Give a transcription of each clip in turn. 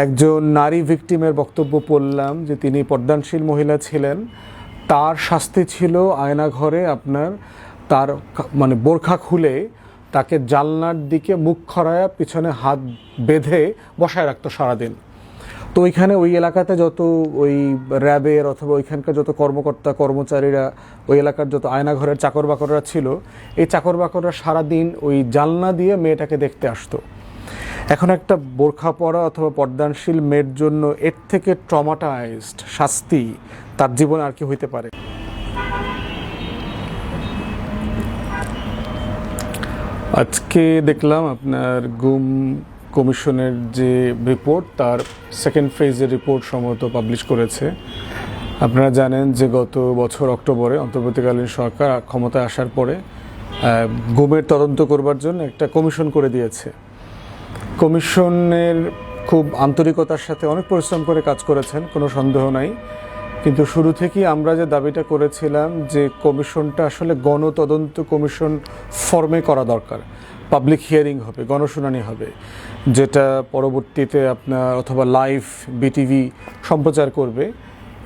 একজন নারী ভিকটিমের বক্তব্য পড়লাম যে তিনি পর্দানশীল মহিলা ছিলেন। তার শাস্তি ছিল আয়নাঘরে আপনার তার মানে বোরখা খুলে তাকে জালনার দিকে মুখ খরায়া পিছনে হাত বেঁধে বসায় রাখতো সারাদিন। তো ওইখানে ওই এলাকাতে যত ওই র্যাবের অথবা ওইখানকার যত কর্মকর্তা, কর্মচারীরা, ওই এলাকার যত আয়নাঘরের চাকর বাকররা ছিল, এই চাকর বাকররা সারাদিন ওই জালনা দিয়ে মেয়েটাকে দেখতে আসতো। এখন একটা বোরখা পরা অথবা পর্দানশীল মেয়ের জন্য এর থেকে ট্রমাটাইজড শাস্তি তার জীবনে আর কি হইতে পারে? আজকে দেখলাম আপনার গুম কমিশনের যে রিপোর্ট তার সেকেন্ড ফেজের রিপোর্ট সম্ভবত পাবলিশ করেছে। আপনারা জানেন যে গত বছর অক্টোবরে অন্তর্বর্তীকালীন সরকার ক্ষমতায় আসার পরে গুমের তদন্ত করবার জন্য একটা কমিশন করে দিয়েছে। কমিশনের খুব আন্তরিকতার সাথে অনেক পরিশ্রম করে কাজ করেছেন, কোনো সন্দেহ নাই। কিন্তু শুরু থেকেই আমরা যে দাবিটা করেছিলাম যে কমিশনটা আসলে গণতদন্ত কমিশন ফর্মে করা দরকার। পাবলিক হিয়ারিং হবে, গণশুনানি হবে, যেটা পরবর্তীতে আপনার অথবা লাইভ বিটিভি সম্প্রচার করবে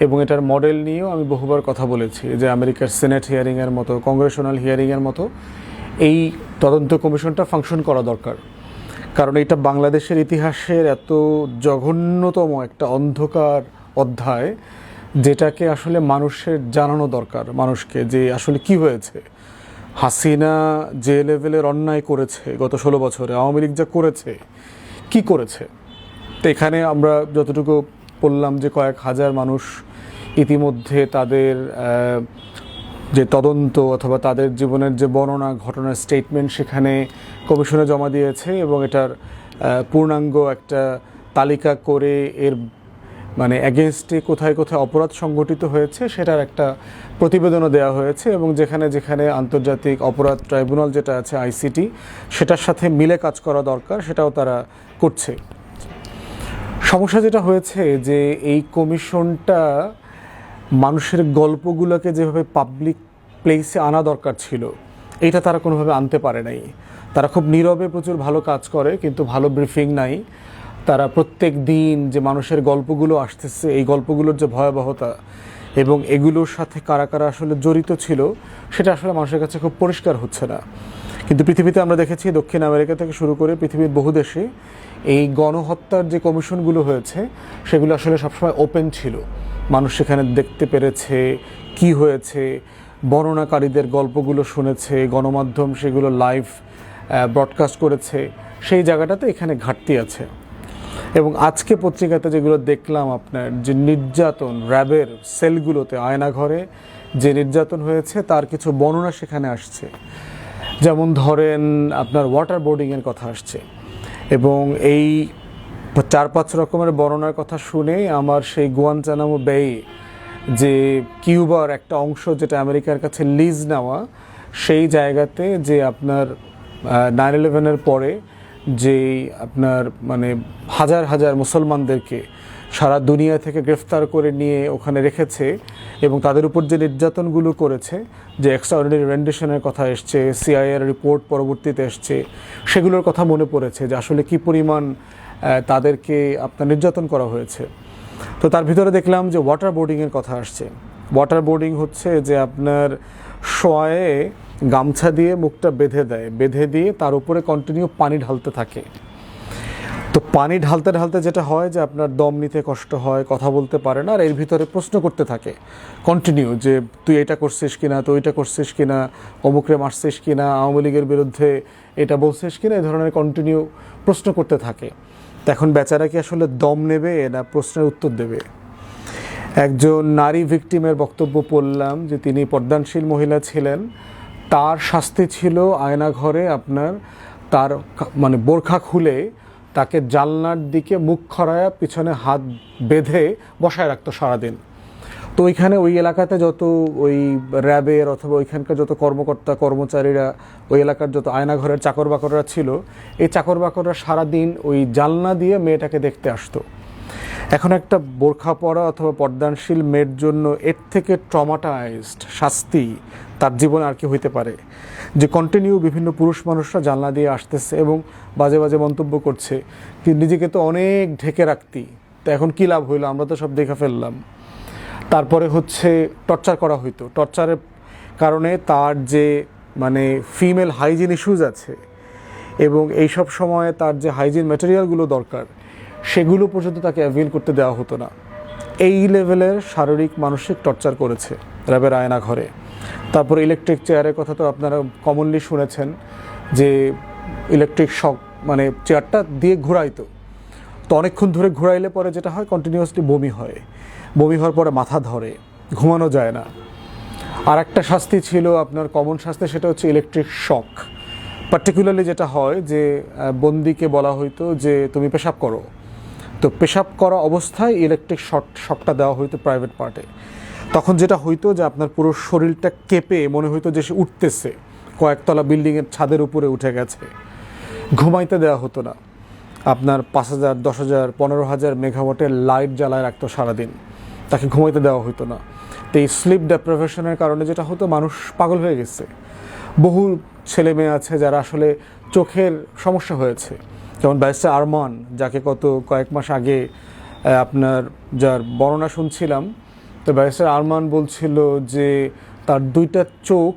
এবং এটার মডেল নিয়েও আমি বহুবার কথা বলেছি যে আমেরিকার সেনেট হিয়ারিংয়ের মতো, কংগ্রেশনাল হিয়ারিংয়ের মতো এই তদন্ত কমিশনটা ফাংশন করা দরকার। কারণ এটা বাংলাদেশের ইতিহাসের এত জঘন্যতম একটা অন্ধকার অধ্যায় যেটাকে আসলে মানুষের জানানো দরকার মানুষকে যে আসলে কি হয়েছে। হাসিনা যে লেভেলের অন্যায় করেছে গত ষোলো বছরে, আওয়ামী লীগ যা করেছে, কি করেছে? তো এখানে আমরা যতটুকু বললাম যে কয়েক হাজার মানুষ ইতিমধ্যে তাদের যে তদন্ত অথবা তাদের জীবনের যে বর্ণনা, ঘটনার স্টেটমেন্ট সেখানে কমিশনে জমা দিয়েছে এবং এটার পূর্ণাঙ্গ একটা তালিকা করে এর মানে অ্যাগেনস্টে কোথায় কোথায় অপরাধ সংগঠিত হয়েছে সেটার একটা প্রতিবেদনও দেওয়া হয়েছে এবং যেখানে যেখানে আন্তর্জাতিক অপরাধ ট্রাইব্যুনাল যেটা আছে, আইসিটি, সেটার সাথে মিলে কাজ করা দরকার, সেটাও তারা করছে। সমস্যা যেটা হয়েছে যে এই কমিশনটা মানুষের গল্পগুলোকে যেভাবে পাবলিক প্লেসে আনা দরকার ছিল, এটা তারা কোনোভাবে আনতে পারে নাই। তারা খুব নীরবে প্রচুর ভালো কাজ করে, কিন্তু ভালো ব্রিফিং নাই। তারা প্রত্যেক দিন যে মানুষের গল্পগুলো আসতেছে, এই গল্পগুলোর যে ভয়াবহতা এবং এগুলোর সাথে কারা কারা আসলে জড়িত ছিল, সেটা আসলে মানুষের কাছে খুব পরিষ্কার হচ্ছে না। কিন্তু পৃথিবীতে আমরা দেখেছি দক্ষিণ আমেরিকা থেকে শুরু করে পৃথিবীর বহু দেশে এই গণহত্যার যে কমিশনগুলো হয়েছে, সেগুলো আসলে সবসময় ওপেন ছিল। মানুষ সেখানে দেখতে পেরেছে, কি হয়েছে, বর্ণনাকারীদের গল্পগুলো শুনেছে, গণমাধ্যম সেগুলো লাইভ ব্রডকাস্ট করেছে, সেই জায়গাটাতে এখানে ঘাটতি আছে। এবং আজকে পত্রিকাতে যেগুলো দেখলাম আপনার, যে নির্যাতন, র্যাবের সেলগুলোতে, আয়নাঘরে যে নির্যাতন হয়েছে, তার কিছু বর্ণনা সেখানে আসছে। যেমন ধরেন আপনার ওয়াটার বোর্ডিংয়ের কথা আসছে। এবং এই চার পাঁচ রকমের বর্ণনার কথা শুনে আমার সেই গুয়ানচানামো বেয়ে যে কিউবার একটা অংশ যেটা আমেরিকার কাছে লিজ নেওয়া, সেই জায়গাতে যে আপনার নাইন ইলেভেনের পরে যে আপনার মানে হাজার হাজার মুসলমানদেরকে সারা দুনিয়া থেকে গ্রেফতার করে নিয়ে ওখানে রেখেছে এবং তাদের উপর যে নির্যাতনগুলো করেছে, যে এক্সট্রাঅর্ডিনারি রেন্ডেশনের কথা এসছে সিআইএর রিপোর্ট পরবর্তীতে এসছে, সেগুলোর কথা মনে পড়েছে যে আসলে কি পরিমাণ তাদেরকে আপনার নির্যাতন করা হয়েছে। তো তার ভিতরে দেখলাম যে ওয়াটার বোর্ডিংয়ের কথা আসছে। ওয়াটার বোর্ডিং হচ্ছে যে আপনার শোয়ে গামছা দিয়ে মুখটা বেঁধে দেয়। বেঁধে দিয়ে তার উপরে কন্টিনিউ পানি ঢালতে থাকে। তো পানি ঢালতে ঢালতে যেটা হয় যে আপনার দম নিতে কষ্ট হয়, কথা বলতে পারে না, আর এর ভিতরে প্রশ্ন করতে থাকে। কন্টিনিউ যে তুই এটা করছিস কিনা, তুই এটা করছিস কিনা অমুকরে মারছিস কিনা, আওয়ামী লীগের বিরুদ্ধে এটা বলছিস কিনা এই ধরনের কন্টিনিউ প্রশ্ন করতে থাকে। এখন বেচারা কি আসলে দম নেবে না প্রশ্নের উত্তর দেবে? একজন নারী ভিকটিমের বক্তব্য পড়লাম যে তিনি পর্দানশীল মহিলা ছিলেন। তার শাস্তি ছিল আয়নাঘরে আপনার তার মানে বোরখা খুলে তাকে জালনার দিকে মুখ খরায়া পিছনে হাত বেঁধে বসায় রাখতো সারাদিন। তো ওইখানে ওই এলাকাতে যত ওই র্যাবের অথবা ওইখানকার যত কর্মকর্তা, কর্মচারীরা, ওই এলাকার যত আয়নাঘরের চাকর বাকররা ছিল, এই চাকর বাকররা সারাদিন ওই জালনা দিয়ে মেয়েটাকে দেখতে আসতো। এখন একটা বোরখা পরা অথবা পর্দানশীল মেয়ের জন্য এর থেকে ট্রমাটাইজড শাস্তি তার জীবনে আর কি হইতে পারে? যে কন্টিনিউ বিভিন্ন পুরুষ মানুষরা জানলা দিয়ে আসতেছে এবং বাজে বাজে মন্তব্য করছে। নিজেকে তো অনেক ঢেকে রাখতি। তো এখন কী লাভ হইল? আমরা তো সব দেখে ফেললাম। তারপরে হচ্ছে টর্চার করা হইতো। টর্চারের কারণে তার যে মানে ফিমেল হাইজিন ইস্যুজ আছে এবং এই সব সময়ে তার যে হাইজিন ম্যাটেরিয়ালগুলো দরকার, সেগুলো পর্যন্ত তাকে অ্যাভেল করতে দেওয়া হতো না। এই লেভেলের শারীরিক, মানসিক টর্চার করেছে র্যাবের আয়না ঘরে। তারপরে ইলেকট্রিক চেয়ারের কথা তো আপনারা কমনলি শুনেছেন যে ইলেকট্রিক শক মানে চেয়ারটা দিয়ে ঘুরাইতো। তো অনেকক্ষণ ধরে ঘুরাইলে পরে যেটা হয় কন্টিনিউয়াসলি বমি হয়। বমি হওয়ার পরে মাথা ধরে, ঘুমানো যায় না। আর একটা শাস্তি ছিল আপনার কমন শাস্তি, সেটা হচ্ছে ইলেকট্রিক শক পার্টিকুলারলি যেটা হয় যে বন্দিকে বলা হইতো যে, তুমি পেশাব করো। তো পেশাব করা অবস্থায় ইলেকট্রিক শক শকটা দেওয়া হইতো প্রাইভেট পার্টে তখন যেটা হইতো যে, আপনার পুরো শরীরটা কেঁপে, মনে হইতো যে সে উঠতেছে। কয়েকতলা বিল্ডিংয়ের ছাদের উপরে উঠে গেছে। ঘুমাইতে দেওয়া হতো না। আপনার পাঁচ হাজার, দশ হাজার, পনেরো হাজার মেগাওয়াটের লাইট জ্বালায় রাখতো সারাদিন। তাকে ঘুমাইতে দেওয়া হতো না। তো এই স্লিপ ডেপ্রিভেশনের কারণে যেটা হতো, মানুষ পাগল হয়ে গেছে। বহু ছেলে মেয়ে আছে যারা আসলে চোখের সমস্যা হয়েছে। যেমন ব্যারিস্টার আরমান, যাকে কত কয়েক মাস আগে আপনার যার বর্ণনা শুনছিলাম, তো ব্যারিস্টার আরমান বলছিল যে তার দুইটা চোখ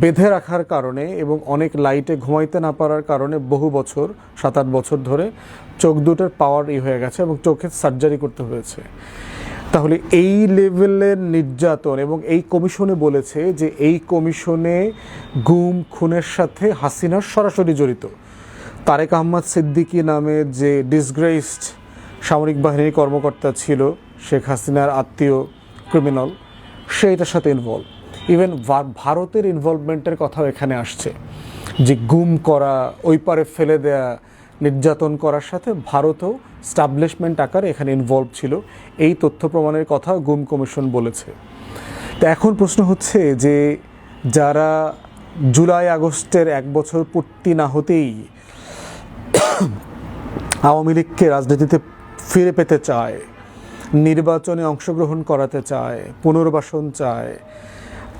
বেঁধে রাখার কারণে এবং অনেক লাইটে ঘুমাইতে না পারার কারণে বহু বছর, সাত আট বছর ধরে চোখ দুটোর পাওয়ার ই হয়ে গেছে এবং চোখের সার্জারি করতে হয়েছে। তাহলে এই লেভেলের নির্যাতন এবং এই কমিশনে বলেছে যে এই কমিশনে গুম, খুনের সাথে হাসিনার সরাসরি জড়িত। তারেক আহমদ সিদ্দিকী নামে যে ডিসগ্রেসড সামরিক বাহিনীর কর্মকর্তা ছিল, শেখ হাসিনার আত্মীয় ক্রিমিনাল সে এটার সাথে ইনভলভ ইভেন ভারতের ইনভলভমেন্টের কথাও এখানে আসছে যে গুম করা, ওই পারে ফেলে দেয়া, নির্যাতন করার সাথে ভারতও স্টাবলিশমেন্ট আকারে এখানে ইনভলভ ছিল। এই তথ্য প্রমাণের কথা গুম কমিশন বলেছে। তো এখন প্রশ্ন হচ্ছে যে, যারা জুলাই আগস্টের এক বছর পূর্তি না হতেই আওয়ামী লীগকে রাজনীতিতে ফিরে পেতে চায়, নির্বাচনে অংশগ্রহণ করাতে চায়, পুনর্বাসন চায়,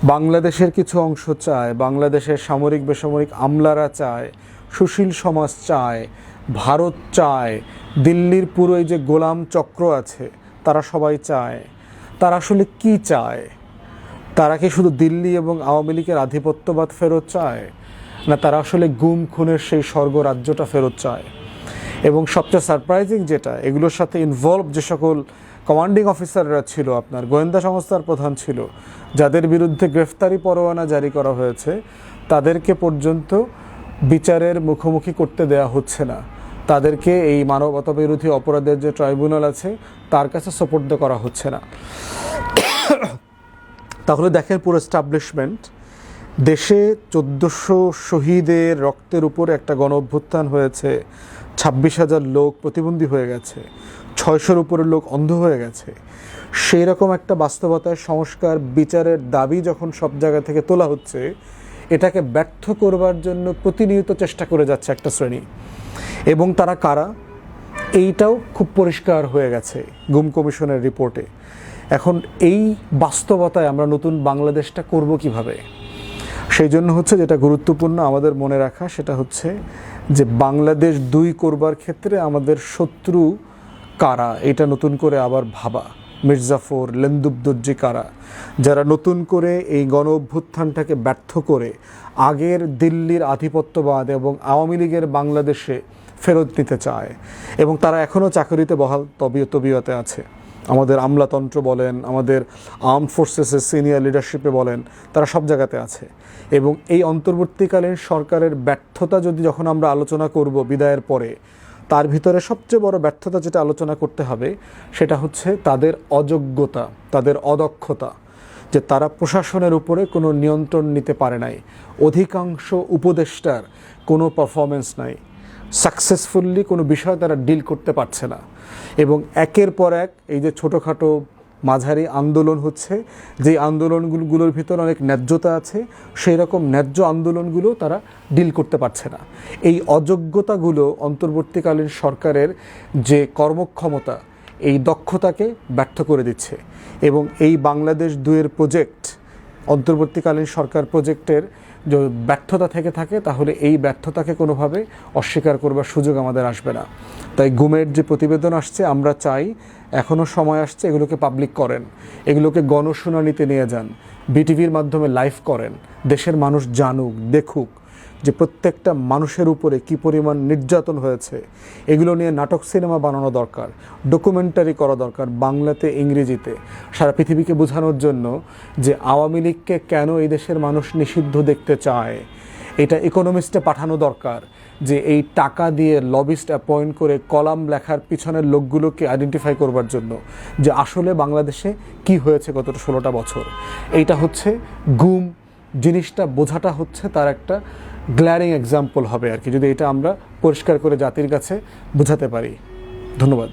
বাংলাদেশের কিছু অংশ চায়, বাংলাদেশের সামরিক বেসামরিক আমলারা চায়, সুশীল সমাজ চায় ভারত চায়। দিল্লির পুরো এই যে গোলাম চক্র আছে, তারা সবাই চায়। তারা আসলে কি চায়? তারা কি শুধু দিল্লি এবং আওয়ামী লীগের আধিপত্যবাদ ফেরত চায়? না, তারা আসলে গুম, খুনের সেই স্বর্গ রাজ্যটা ফেরত চায়? এবং সবচেয়ে সারপ্রাইজিং যেটা, এগুলোর সাথে ইনভলভ যে সকল কমান্ডিং অফিসাররা ছিল, আপনার গোয়েন্দা সংস্থার প্রধান ছিল, যাদের বিরুদ্ধে গ্রেফতারি পরোয়ানা জারি করা হয়েছে, তাদেরকে পর্যন্ত বিচারের মুখোমুখি করতে দেয়া হচ্ছে না। তাদেরকে এই মানবতা বিরোধী অপরাধের যে ট্রাইব্যুনাল আছে, তার কাছে সোপর্দ করা হচ্ছে না। তাহলে দেখেন পুরো এস্টাবলিশমেন্ট দেশে চোদ্দোশো শহীদের রক্তের উপর একটা গণ অভ্যুত্থান হয়েছে, ছাব্বিশ হাজার লোক প্রতিবন্ধী হয়ে গেছে, ছয়শোর উপরের লোক অন্ধ হয়ে গেছে। সেই রকম একটা বাস্তবতায় সংস্কার বিচারের দাবি যখন সব জায়গা থেকে তোলা হচ্ছে, এটাকে ব্যর্থ করবার জন্য প্রতিনিয়ত চেষ্টা করে যাচ্ছে একটা শ্রেণি। এবং তারা কারা? এইটাও খুব পরিষ্কার হয়ে গেছে গুম কমিশনের রিপোর্টে। এখন এই বাস্তবতায় আমরা নতুন বাংলাদেশটা করব কীভাবে? সেই জন্য হচ্ছে যেটা গুরুত্বপূর্ণ আমাদের মনে রাখা, সেটা হচ্ছে যে বাংলাদেশ দুই করবার ক্ষেত্রে আমাদের শত্রু কারা? এটা নতুন করে আবার ভাবা। মির্জাফর লেন্দুবদর্জি কারা? যারা নতুন করে এই গণ অভ্যুত্থানটাকে ব্যর্থ করে আগের দিল্লির আধিপত্যবাদ এবং আওয়ামী লীগের বাংলাদেশে ফেরত নিতে চায়। এবং তারা এখনও চাকরিতে বহাল তবিয়, তবিয়তে আছে। আমাদের আমলাতন্ত্র বলেন, আমাদের আর্ম ফোর্সেসের সিনিয়র লিডারশিপে বলেন, তারা সব জায়গাতে আছে। এবং এই অন্তর্বর্তীকালীন সরকারের ব্যর্থতা যদি যখন আমরা আলোচনা করব বিদায়ের পরে, তার ভিতরে সবচেয়ে বড় ব্যর্থতা যেটা আলোচনা করতে হবে, সেটা হচ্ছে তাদের অযোগ্যতা, তাদের অদক্ষতা, যে তারা প্রশাসনের উপরে কোনো নিয়ন্ত্রণ নিতে পারে নাই। অধিকাংশ উপদেষ্টার কোনো পারফরমেন্স নাই। সাকসেসফুলি কোনো বিষয় তারা ডিল করতে পারছে না। এবং একের পর এক এই যে ছোটোখাটো মাঝারি আন্দোলন হচ্ছে যে আন্দোলনগুলোর ভিতর অনেক ন্যায্যতা আছে সেই রকম ন্যায্য আন্দোলনগুলো তারা ডিল করতে পারছে না। এই অযোগ্যতাগুলো অন্তর্বর্তীকালীন সরকারের যে কর্মক্ষমতা, এই দক্ষতাকে ব্যর্থ করে দিচ্ছে। এবং এই বাংলাদেশ দুয়ের প্রজেক্ট অন্তর্বর্তীকালীন সরকার প্রজেক্টের ব্যর্থতা থেকে থাকে, তাহলে এই ব্যর্থতাকে কোনোভাবে অস্বীকার করবার সুযোগ আমাদের আসবে না। তাই গুমের যে প্রতিবেদন আসছে, আমরা চাই এখনও সময় আসছে এগুলোকে পাবলিক করেন। এগুলোকে গণশুনানিতে নিয়ে যান। বিটিভির মাধ্যমে লাইভ করেন। দেশের মানুষ জানুক, দেখুক যে প্রত্যেকটা মানুষের উপরে কি পরিমাণ নির্যাতন হয়েছে, এগুলো নিয়ে নাটক সিনেমা বানানো দরকার, ডকুমেন্টারি করা দরকার বাংলাতে, ইংরেজিতে। সারা পৃথিবীকে বোঝানোর জন্য যে আওয়ামী লীগকে কেন এই দেশের মানুষ নিষিদ্ধ দেখতে চায়, এটা ইকোনমিস্টে পাঠানো দরকার যে এই টাকা দিয়ে লবিস্ট অ্যাপয়েন্ট করে কলাম লেখার পিছনের লোকগুলোকে আইডেন্টিফাই করবার জন্য যে আসলে বাংলাদেশে কি হয়েছে গত ষোলোটা বছর। এইটা হচ্ছে গুম, জিনিসটা বোঝাটা হচ্ছে তার একটা গ্ল্যারিং এক্সাম্পল হবে আর কি, যদি এটা আমরা পরিষ্কার করে জাতির কাছে বোঝাতে পারি। ধন্যবাদ।